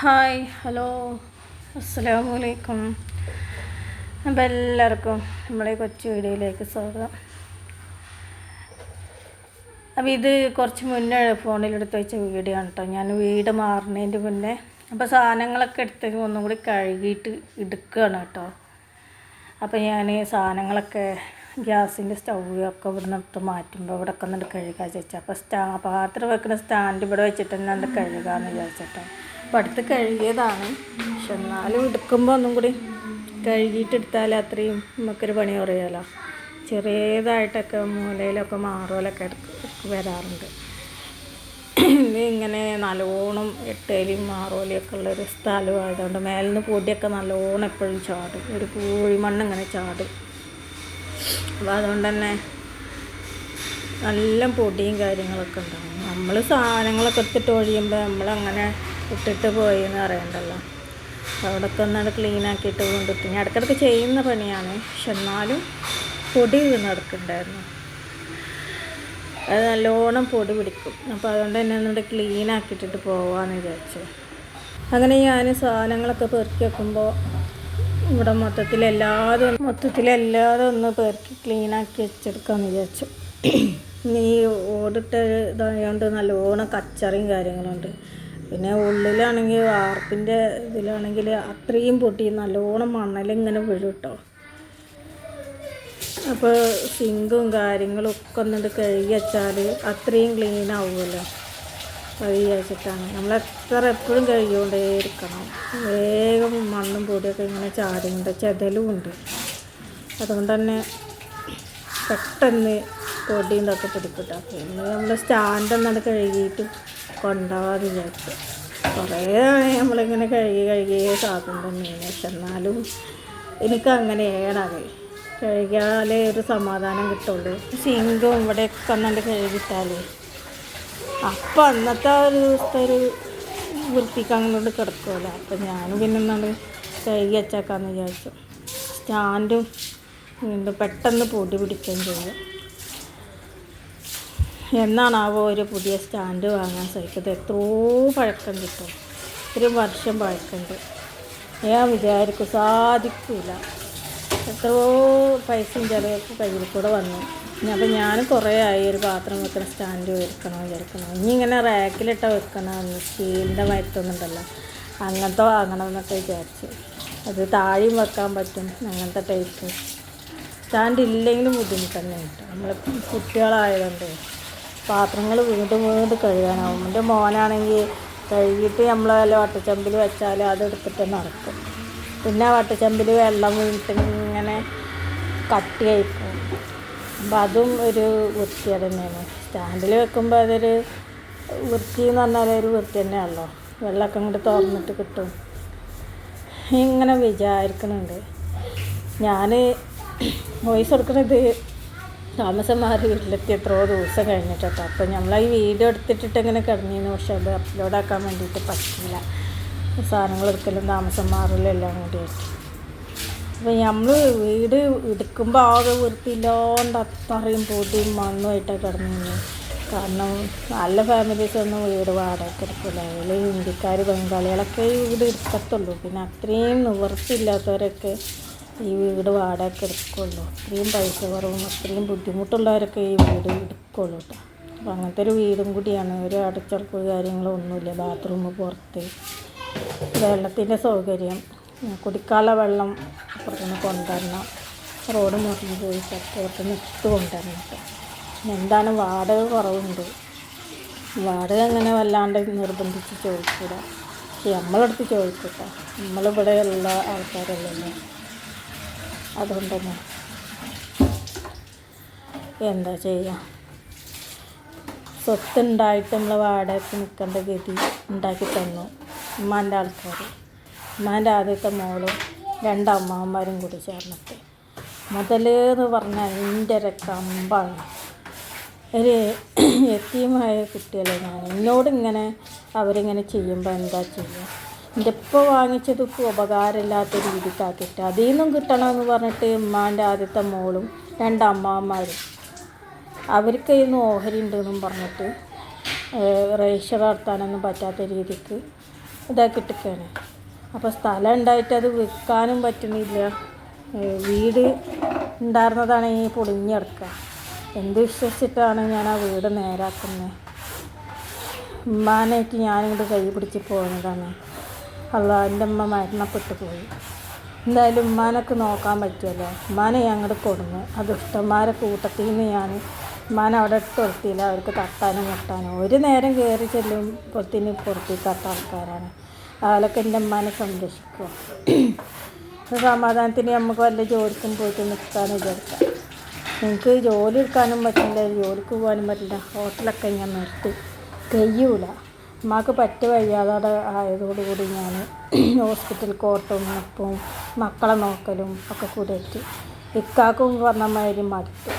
Hi hello. അസ്സലാമു അലൈക്കും അപ്പോൾ എല്ലാവർക്കും നമ്മളെ കൊച്ചു വീഡിയോയിലേക്ക് സ്വാഗതം. അപ്പോൾ ഇത് കുറച്ച് മുന്നേ ഫോണിലെടുത്ത് വെച്ച വീഡിയോ ആണ് കേട്ടോ ഞാൻ വീട് മാറുന്നതിന്റെ മുന്നേ അപ്പോൾ സാധനങ്ങളൊക്കെ എടുത്ത് ഒന്നും കൂടി കഴുകിയിട്ട് എടുക്കുകയാണ് കേട്ടോ അപ്പോൾ ഞാൻ സാധനങ്ങളൊക്കെ ഗ്യാസിന്റെ സ്റ്റൗവ് ഒക്കെ ഇവിടെ നിന്നിട്ട് മാറ്റുമ്പോൾ ഇവിടെ ഒക്കെ ഒന്നിട്ട് കഴുകാൻ ചോദിച്ചാൽ അപ്പോൾ സ്റ്റാ പാത്രം വെക്കുന്ന സ്റ്റാൻഡ് ഇവിടെ വെച്ചിട്ട് തന്നെ കഴുകാമെന്ന് വിചാരിച്ചിട്ടോ അടുത്ത് കഴുകിയതാണ്. പക്ഷെ എന്നാലും എടുക്കുമ്പോൾ ഒന്നും കൂടി കഴുകിയിട്ടെടുത്താൽ അത്രയും നമുക്കൊരു പണി കുറയാലോ ചെറിയതായിട്ടൊക്കെ മൂലയിലൊക്കെ മാറോലൊക്കെ വരാറുണ്ട്. ഇത് ഇങ്ങനെ നല്ലോണം എട്ടേലിയും മാറോലിയൊക്കെ ഉള്ളൊരു സ്ഥലമായതുകൊണ്ട് മേലിൽ നിന്ന് പൊടിയൊക്കെ നല്ലോണം എപ്പോഴും ചാടും. ഒരു പൂഴിമണ്ണ് ഇങ്ങനെ ചാടും. അപ്പോൾ അതുകൊണ്ട് തന്നെ നല്ല പൊടിയും കാര്യങ്ങളൊക്കെ ഉണ്ടാകും നമ്മൾ സാധനങ്ങളൊക്കെ എടുത്തിട്ട് ഒഴിയുമ്പോൾ നമ്മളങ്ങനെ ഇട്ടിട്ട് പോയി എന്ന് പറയണ്ടല്ലോ അവിടെയൊക്കെ ഒന്നാണ് ക്ലീൻ ആക്കിയിട്ട് കൊണ്ടിട്ട് ഞാൻ ഇടയ്ക്കിടയ്ക്ക് ചെയ്യുന്ന പണിയാണ്. പക്ഷെ എന്നാലും പൊടി വീണെടുക്കുന്നുണ്ടായിരുന്നു അത് നല്ലോണം പൊടി പിടിക്കും. അപ്പോൾ അതുകൊണ്ട് തന്നെ ഒന്നുകൂടെ ക്ലീൻ ആക്കിയിട്ടിട്ട് പോവാമെന്ന് വിചാരിച്ചു. അങ്ങനെ ഞാൻ സാധനങ്ങളൊക്കെ പെറുക്കി വെക്കുമ്പോൾ ഇവിടെ മൊത്തത്തിൽ എല്ലാതും മൊത്തത്തിൽ ഒന്ന് പെറുക്കി ക്ലീൻ ആക്കി വെച്ചെടുക്കാമെന്ന് വിചാരിച്ചു. ഇനി ഓടിട്ട ഇതായതുകൊണ്ട് നല്ലോണം കച്ചറയും കാര്യങ്ങളുണ്ട്. പിന്നെ ഉള്ളിലാണെങ്കിൽ വാർപ്പിന്റെ ഇതിലാണെങ്കിൽ അത്രയും പൊട്ടി നല്ലോണം മണലിങ്ങനെ വീഴും കേട്ടോ അപ്പോൾ സിങ്കും കാര്യങ്ങളും ഒക്കെ ഒന്നിട്ട് കഴുകി വെച്ചാൽ അത്രയും ക്ലീൻ ആവുമല്ലോ. അത് വിചാരിച്ചിട്ടാണ്. നമ്മൾ എത്ര എപ്പോഴും കഴുകിക്കൊണ്ടേ ഇരിക്കണം. വേഗം മണ്ണും പൊടിയൊക്കെ ഇങ്ങനെ ചാരുണ്ട് ചെതലും ഉണ്ട് അതുകൊണ്ട് തന്നെ പെട്ടെന്ന് പൊടിയും ഇതൊക്കെ പിടിക്കട്ടെ പിന്നെ നമ്മൾ സ്റ്റാൻഡ് ഒന്നാണ് കഴുകിയിട്ട് കൊണ്ടുപോകാതെ വിചാരിച്ചു. കുറേ നമ്മളിങ്ങനെ കഴുകി കഴുകി സാധനം തന്നെയാണ്. പക്ഷെ എന്നാലും എനിക്ക് അങ്ങനെയാണ് അത്. കഴുകിയാലേ ഒരു സമാധാനം കിട്ടുള്ളൂ. സിങ്കും ഇവിടെയൊക്കെ ഒന്നാണ്ട് കഴുകിയിട്ടാലേ. അപ്പം അന്നത്തെ ഒരു ദിവസത്തെ ഒരു വൃത്തിക്ക് അങ്ങോട്ട് കിടക്കുമല്ലോ അപ്പം ഞാനും പിന്നെ ഒന്നാണ്ട് കഴുകി വെച്ചേക്കാമെന്ന് വിചാരിച്ചു. സ്റ്റാൻഡും വീണ്ടും പെട്ടെന്ന് പൊടി പിടിക്കുകയും ചെയ്യും എന്നാണാവോ ഒരു പുതിയ സ്റ്റാൻഡ് വാങ്ങാൻ സഹിക്കുന്നത് എത്രയോ പഴക്കം കിട്ടും. ഒരു വർഷം പഴക്കമുണ്ട്. ഞാൻ വിചാരിക്കും സാധിക്കില്ല എത്രയോ പൈസയും ചിലവൊക്കെ കയ്യിൽ കൂടെ വന്നു. അപ്പം ഞാൻ കുറേ ആയി ഒരു പാത്രം വെക്കുന്ന സ്റ്റാൻഡ് വെക്കണം വിചാരിക്കണം? ഇനി ഇങ്ങനെ റാക്കിലിട്ട വെക്കണം സ്റ്റീലിന്റെ മരത്തൊന്നുണ്ടല്ലോ അങ്ങനത്തെ വാങ്ങണം എന്നൊക്കെ വിചാരിച്ചു. അത് താഴെയും വെക്കാൻ പറ്റും. അങ്ങനത്തെ ടൈപ്പ്. സ്റ്റാൻഡ് ഇല്ലെങ്കിലും ബുദ്ധിമുട്ട് തന്നെ കേട്ടോ. നമ്മൾ കുട്ടികളായതുകൊണ്ട്. പാത്രങ്ങൾ വീണ്ടും വീണ്ടും കഴുകാനാവും. എന്റെ മോനാണെങ്കിൽ കഴുകിയിട്ട് നമ്മൾ വട്ടച്ചമ്പിൽ വെച്ചാൽ അതെടുത്തിട്ട് നടക്കും. പിന്നെ വട്ടച്ചമ്പിൽ വെള്ളം വീണിട്ട് ഇങ്ങനെ കട്ടിയായി അപ്പം അതും ഒരു വൃത്തിയത് തന്നെയാണ്. സ്റ്റാൻഡിൽ വെക്കുമ്പോൾ അതൊരു വൃത്തി എന്ന് പറഞ്ഞാൽ ഒരു വൃത്തി തന്നെയാണല്ലോ. വെള്ളമൊക്കെ ഇങ്ങോട്ട് തുറന്നിട്ട് കിട്ടും. ഇങ്ങനെ വിചാരിക്കുന്നുണ്ട്. ഞാൻ വോയിസ് കൊടുക്കുന്നത് താമസം മാറി വീട്ടിലെത്തി എത്രയോ ദിവസം കഴിഞ്ഞിട്ടോ അപ്പോൾ നമ്മൾ ഈ വീഡിയോ എടുത്തിട്ടിട്ട് ഇങ്ങനെ കിടന്നിരുന്നു പക്ഷെ അത് അപ്ലോഡ് ആക്കാൻ വേണ്ടിയിട്ട് പറ്റില്ല സാധനങ്ങൾ എടുക്കലും താമസം മാറില്ല എല്ലാം കൂടിയായിട്ട് അപ്പോൾ നമ്മൾ വീട് എടുക്കുമ്പോൾ ആകെ വൃത്തിയില്ലാണ്ട് അത്രയും പൊടിയും മണ്ണുമായിട്ടാണ് കിടന്നിരുന്നു കാരണം നല്ല ഫാമിലീസ് ഒന്നും വീട് വാടകയ്ക്ക് എടുക്കില്ല അതിൽ ഹിന്ദിക്കാർ ബംഗാളികളൊക്കെ ഈ വീട് എടുക്കത്തുള്ളൂ. പിന്നെ അത്രയും നിവൃത്തിയില്ലാത്തവരൊക്കെ ഈ വീട് വാടകയ്ക്ക് എടുക്കുള്ളൂ. അത്രയും പൈസ കുറവും അത്രയും ബുദ്ധിമുട്ടുള്ളവരൊക്കെ ഈ വീട് എടുക്കുള്ളൂ കേട്ടോ അപ്പോൾ അങ്ങനത്തെ ഒരു വീടും കൂടിയാണ്. ഒരു അടച്ചടപ്പ് കാര്യങ്ങളോ ഒന്നുമില്ല. ബാത്റൂം പുറത്ത് വെള്ളത്തിന്റെ സൗകര്യം കുടിക്കാനുള്ള വെള്ളം പുറത്തുനിന്ന് കൊണ്ടുവരണം. റോഡ് മുറിഞ്ഞ് പോയി പുറത്തുനിന്ന് ഇട്ട് കൊണ്ടുവരണം കേട്ടോ എന്താണ് വാടക കുറവുണ്ട്? വാടക അങ്ങനെ വല്ലാണ്ട് നിർബന്ധിച്ച് ചോദിക്കൂല പക്ഷെ നമ്മളടുത്ത് ചോദിക്കട്ടോ നമ്മളിവിടെ ഉള്ള ആൾക്കാരല്ലല്ലോ അതുകൊണ്ട് തന്നെ എന്താ ചെയ്യുക സ്വത്തുണ്ടായിട്ട് നമ്മൾ വാടകയ്ക്ക് നിൽക്കേണ്ട ഗതി ഉണ്ടാക്കി തന്നു ഉമ്മാന്റെ ആൾക്കാർ ഉമ്മാന്റെ ആദ്യത്തെ മോളും രണ്ട് കൂടി ചേർന്നിട്ട്. മുതലെന്ന് പറഞ്ഞാൽ എന്റെ ഒരു കമ്പാണ്. ഒരു എത്തിയുമായ കുട്ടികളെ ഞാൻ. എന്നോടിങ്ങനെ അവരിങ്ങനെ ചെയ്യുമ്പോൾ എന്താ ചെയ്യുക എന്റെ ഇപ്പോൾ വാങ്ങിച്ചത് ഇപ്പോൾ ഉപകാരമില്ലാത്ത രീതിക്കാക്കിയിട്ട് അതിൽ നിന്നും കിട്ടണമെന്ന് പറഞ്ഞിട്ട് ഉമ്മാന്റെ ആദ്യത്തെ മോളും രണ്ട് അമ്മാവന്മാരും. അവർക്ക് ഇന്ന് ഓഹരി ഉണ്ടെന്നും പറഞ്ഞിട്ട് രജിസ്റ്റർ നടത്താനൊന്നും പറ്റാത്ത രീതിക്ക് ഇതാക്കി ഇട്ടിക്കാണ് അപ്പോൾ സ്ഥലം ഉണ്ടായിട്ട് അത് വിൽക്കാനും പറ്റുന്നില്ല. വീട് ഉണ്ടായിരുന്നതാണ് ഈ പൊളിഞ്ഞെടുക്കുക എന്ത് വിശ്വസിച്ചിട്ടാണ് ഞാൻ ആ വീട് നേരാക്കുന്നത്? ഉമ്മാനായിട്ട് ഞാനിങ്ങോട്ട് കൈ പിടിച്ച് പോകുന്നതാണ് അല്ല എന്റെ ഉമ്മ മരണപ്പെട്ടു പോയി എന്തായാലും ഉമ്മാനൊക്കെ നോക്കാൻ പറ്റുമല്ലോ. ഉമ്മാനെ അങ്ങോട്ട് കൊടുന്നു. അത് ഇഷ്ടന്മാരെ കൂട്ടത്തിൽ നിന്ന് ഞാൻ ഉമ്മാനെ അവിടെ ഇട്ട് അവർക്ക് തട്ടാനും മുട്ടാനും. ഒരു നേരം കയറി ചെല്ലും പുറത്തിന് പുറത്തി തട്ട ആൾക്കാരാണ്. അവരൊക്കെ എന്റെ ഉമ്മാനെ സംരക്ഷിക്കുക. സമാധാനത്തിന് നമുക്ക് വല്ല ജോലിക്കും പോയിട്ട് നിൽക്കാനും വിചാരിക്കാം എനിക്ക് ജോലി എടുക്കാനും പറ്റില്ല. ജോലിക്ക് പോകാനും പറ്റില്ല. ഹോട്ടലൊക്കെ ഞാൻ നിർത്തി. കഴിയൂല ഉമ്മാക്ക് പറ്റ വയ്യാതെ ആയതോടുകൂടി ഞാൻ ഹോസ്പിറ്റൽ കോട്ടും നിൽപ്പും മക്കളെ നോക്കലും ഒക്കെ കൂടിയിട്ട് ഇക്കാക്കും പറഞ്ഞ മാതിരി മടുത്തു.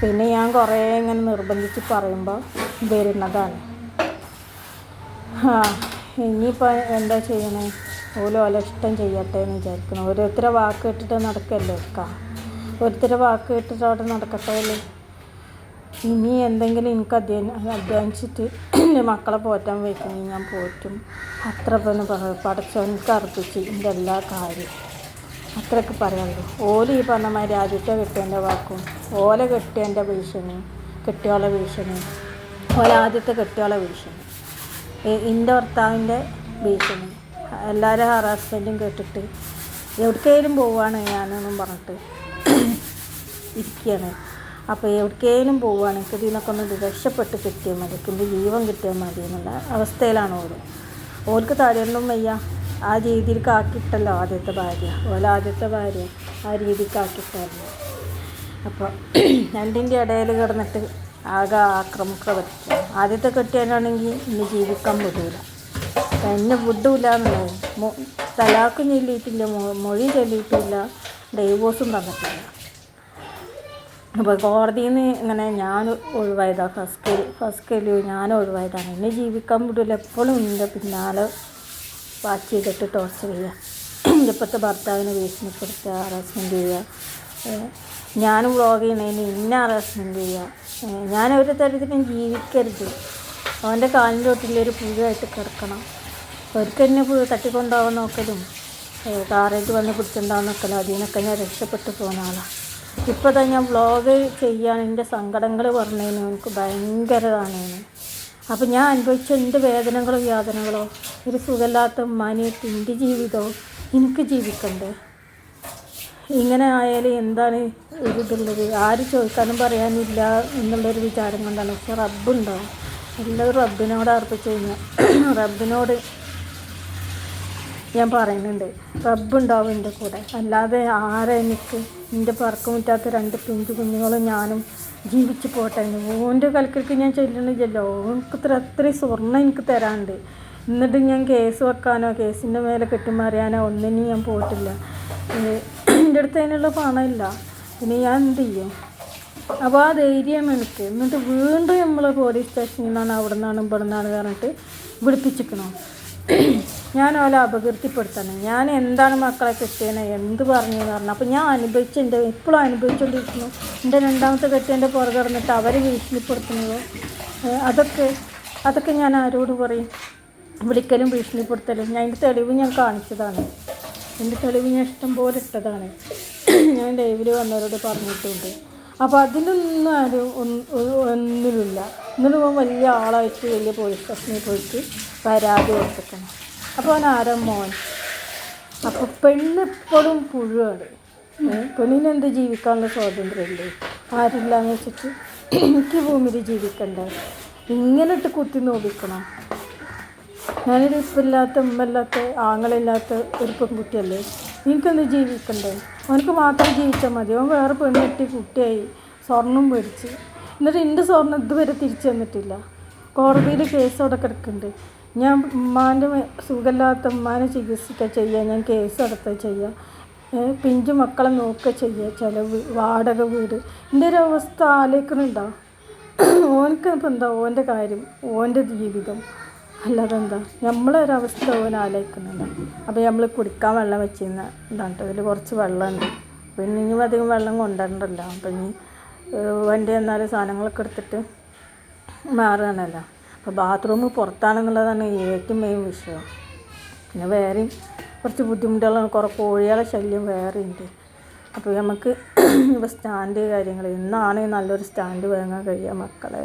പിന്നെ ഞാൻ കുറേ ഇങ്ങനെ നിർബന്ധിച്ച് പറയുമ്പോൾ വരുന്നതാണ്. ആ ഇനിയിപ്പോൾ എന്താ ചെയ്യണേ? ഓൽ ഓല ഇഷ്ടം ചെയ്യട്ടെ എന്ന് വിചാരിക്കണം ഓരോരുത്തരെ വാക്ക് ഇട്ടിട്ട് നടക്കല്ലേ ഇക്ക? ഓരോരുത്തരെ വാക്ക് ഇട്ടിട്ട് അവിടെ നടക്കട്ടെ ഇനി എന്തെങ്കിലും എനിക്ക് അധ്വാനിച്ചിട്ട് എന്റെ മക്കളെ പോറ്റാൻ വയ്ക്കണമെങ്കിൽ ഞാൻ പോറ്റും. അത്ര പിന്നെ പടച്ചവനക്ക് അർപ്പിച്ച് എന്റെ എല്ലാ കാര്യവും അത്രയ്ക്ക് പറയുള്ളൂ ഓല ഈ പറഞ്ഞ മാതിരി ആദ്യത്തെ കെട്ടിയന്റെ വാക്കും ഓല കെട്ടിയന്റെ ഭീഷണി കെട്ടിയോളെ ഭീഷണി ഓല ആദ്യത്തെ കെട്ടിയോളെ ഭീഷണി എന്റെ ഭർത്താവിന്റെ ഭീഷണി എല്ലാവരും ഹറാസ്മെന്റും കേട്ടിട്ട് എവിടേക്കെങ്കിലും പോവാണ് ഞാനെന്നും പറഞ്ഞിട്ട് ഇരിക്കുകയാണ് അപ്പോൾ എവിടേക്കേലും പോവുകയാണെങ്കിൽ ഇതിനൊക്കെ ഒന്ന് രക്ഷപ്പെട്ട് കിട്ടിയാൽ മതി. പിന്നെ ജീവൻ കിട്ടിയാൽ മതി എന്നുള്ള അവസ്ഥയിലാണ് ഓട് ഓർക്ക് തടയൊന്നും വയ്യ. ആ രീതിയിലേക്ക് ആക്കിയിട്ടല്ലോ ആദ്യത്തെ ഭാര്യ. ഓല ആദ്യത്തെ ഭാര്യ. ആ രീതിക്ക് ആക്കിയിട്ടല്ലോ അപ്പോൾ രണ്ടിന്റെ ഇടയിൽ കിടന്നിട്ട് ആകെ ആക്രമിക്കുക പറ്റില്ല ആദ്യത്തെ കെട്ടിയാനാണെങ്കിൽ ഇനി ജീവിക്കാൻ വിടൂല. എന്നെ വിടൂല എന്നുള്ളത് തലാക്കും ചൊല്ലിയിട്ടില്ല മൊഴി ചൊല്ലിയിട്ടില്ല ഡൈവോഴ്സും തന്നിട്ടില്ല. അപ്പോൾ കോടതിയിൽ നിന്ന് ഇങ്ങനെ ഞാൻ ഒഴിവായതാണ് ഫസ്റ്റ് ഫസ്റ്റ് കല്യൂ ഞാൻ ഒഴിവായതാണ് എന്നെ ജീവിക്കാൻ വിടില്ല എപ്പോഴും എന്റെ പിന്നാലെ വാച്ച് ചെയ്തിട്ട് ടോർച്ചർ ചെയ്യുക. ഇപ്പോഴത്തെ ഭർത്താവിനെ ഭീഷണിപ്പെടുത്തുക ഹറാസ്മെന്റ് ചെയ്യുക. ഞാൻ വ്ളോഗ് ചെയ്യണതിന് ഇന്ന ഹറാസ്മെന്റ് ചെയ്യുക. ഞാൻ ഒരു തരത്തിലും ജീവിക്കരുത്. അവന്റെ കാലിന്റെ തൊട്ടിലൊരു പുഴുവായിട്ട് കിടക്കണം. അവർക്ക് എന്നെ പുഴു തട്ടിക്കൊണ്ടാവാൻ നോക്കലും കാറേറ്റ് വന്ന് പിടിച്ചിട്ടുണ്ടാകാൻ നോക്കലും അതിൽ നിന്നൊക്കെ ഞാൻ രക്ഷപ്പെട്ടു പോകുന്ന ആളാണ് ഇപ്പോൾ തന്നെ ഞാൻ വ്ളോഗ് ചെയ്യാൻ എന്റെ സങ്കടങ്ങൾ പറഞ്ഞതിന് എനിക്ക് ഭയങ്കര ഇതാണ് അപ്പം ഞാൻ അനുഭവിച്ച എന്ത് വേദനകളോ യാതനകളോ? ഒരു സുഖമില്ലാത്ത ഉമ്മാനായിട്ട് എന്റെ ജീവിതമോ എനിക്ക് ജീവിക്കണ്ടേ? ഇങ്ങനെ ആയാലും എന്താണ് ഇതുള്ളത്? ആര് ചോദിക്കാനും പറയാനില്ല എന്നുള്ളൊരു വിചാരം കൊണ്ടാണ്. പക്ഷെ റബ്ബുണ്ടാവും എല്ലാവരും റബ്ബിനോട് അർപ്പിച്ചു കഴിഞ്ഞാൽ റബ്ബിനോട് ഞാൻ പറയുന്നുണ്ട്. റബ്ബുണ്ടാവും എന്റെ കൂടെ. അല്ലാതെ ആരെ എനിക്ക് എന്റെ പറക്കം മുറ്റാത്ത രണ്ട് പിഞ്ചു കുഞ്ഞുങ്ങളും ഞാനും ജീവിച്ച് പോട്ടെ. ഓന്റെ കൽക്കൽക്ക് ഞാൻ ചെല്ലണില്ലല്ലോ. ഓൾക്ക് ഇത്ര അത്രയും സ്വർണം എനിക്ക് തരാണ്ട് എന്നിട്ട് ഞാൻ കേസ് വെക്കാനോ കേസിന്റെ മേലെ കെട്ടിമാറിയാനോ ഒന്നിനും ഞാൻ പോയിട്ടില്ല. എന്റെ അടുത്ത് അതിനുള്ള പണമില്ല. പിന്നെ ഞാൻ എന്ത് ചെയ്യും? അപ്പോൾ ആ ധൈര്യമാണ് എനിക്ക്. എന്നിട്ട് വീണ്ടും നമ്മൾ പോലീസ് സ്റ്റേഷനിൽ നിന്നാണ് അവിടെ നിന്നാണ് ഇവിടെ നിന്നാണ് പറഞ്ഞിട്ട് വിളിപ്പിച്ചിരിക്കണോ ഞാൻ ഓല അപകീർത്തിപ്പെടുത്തണം. ഞാൻ എന്താണ് മക്കളെ കിട്ടിയത് എന്ത് പറഞ്ഞു എന്ന് പറഞ്ഞു അപ്പോൾ ഞാൻ അനുഭവിച്ച എന്റെ ഇപ്പോഴും അനുഭവിച്ചുകൊണ്ടിരിക്കുന്നു എന്റെ രണ്ടാമത്തെ കെട്ടിയന്റെ പുറകെ കിടന്നിട്ട് അവർ ഭീഷണിപ്പെടുത്തുന്നത്. അതൊക്കെ അതൊക്കെ ഞാൻ ആരോട് പറയും? വിളിക്കലും ഭീഷണിപ്പെടുത്തലും. ഞാൻ എന്റെ തെളിവ് ഞാൻ കാണിച്ചതാണ്. എന്റെ തെളിവ് ഞാൻ ഇഷ്ടം പോലെ ഇട്ടതാണ്. ഞാൻ ലൈവിൽ വന്നവരോട് പറഞ്ഞിട്ടുണ്ട്. അപ്പോൾ അതിലൊന്നും ആരും ഒന്നിലുമില്ല. എന്നിട്ട് വലിയ ആളായിട്ട് വലിയ പോലീസ് സ്റ്റേഷനിൽ പോയിട്ട് പരാതി കൊടുത്തിക്കണം അപ്പോൾ അവൻ ആരാ മോൻ? അപ്പോൾ പെണ്ണ് എപ്പോഴും പുഴുവാണ്. പെണ്ണിനെന്ത് ജീവിക്കാനുള്ള സ്വാതന്ത്ര്യമില്ലേ ആരില്ലാന്ന് വെച്ചിട്ട് എനിക്ക് ഭൂമിയിൽ ജീവിക്കണ്ടേ. ഇങ്ങനെ ഇട്ട് കുത്തി നോക്കിക്കണം ഞാനൊരു ഇപ്പില്ലാത്ത ഉമ്മല്ലാത്ത ആങ്ങളില്ലാത്ത ഒരു പെൺകുട്ടിയല്ലേ? എനിക്കൊന്ന് ജീവിക്കണ്ടേ? അവനക്ക് മാത്രം ജീവിച്ചാൽ മതി. അവൻ വേറെ പെണ്ണെട്ടി കുട്ടിയായി സ്വർണം മേടിച്ച്. എന്നിട്ട് എന്റെ സ്വർണം ഇതുവരെ തിരിച്ചു തന്നിട്ടില്ല. കോടതിയിൽ കേസ് അവിടെ കിടക്കുന്നുണ്ട്. ഞാൻ ഉമ്മാന്റെ സുഖമില്ലാത്ത ഉമ്മാനെ ചികിത്സിക്കുക ചെയ്യുക ഞാൻ കേസ് നടത്തുക ചെയ്യുക പിഞ്ചു മക്കളെ നോക്കുക ചെയ്യുക ചിലവ് വാടക വീട്. എന്റെ ഒരു അവസ്ഥ ആലോചിക്കണുണ്ടോ ഓനക്ക് ഇപ്പം എന്താ ഓന്റെ കാര്യം ഓന്റെ ജീവിതം? അല്ലാതെ എന്താ? നമ്മളൊരവസ്ഥ ഓൻ ആലോചിക്കുന്നുണ്ട്. അപ്പോൾ നമ്മൾ കുടിക്കാൻ വെള്ളം വെച്ചിരുന്ന ഇതാണ് അതിൽ കുറച്ച് വെള്ളമുണ്ട്. പിന്നെ ഇനിയും അധികം വെള്ളം കൊണ്ടുവരണ്ടല്ലോ. അപ്പം ഇനി വണ്ടി എന്നാലും സാധനങ്ങളൊക്കെ എടുത്തിട്ട് മാറുകയാണല്ലോ അപ്പോൾ ബാത്റൂം പുറത്താണെന്നുള്ളതാണ് ഏറ്റവും മെയിൻ വിഷയം. പിന്നെ വേറെയും കുറച്ച് ബുദ്ധിമുട്ടുകളാണ് കുറേ കോഴികളെ ശല്യം വേറെ ഉണ്ട്. അപ്പോൾ നമുക്ക് ഇപ്പോൾ സ്റ്റാൻഡ് കാര്യങ്ങൾ ഇന്നാണ് നല്ലൊരു സ്റ്റാൻഡ് വാങ്ങാൻ കഴിയുക മക്കളെ.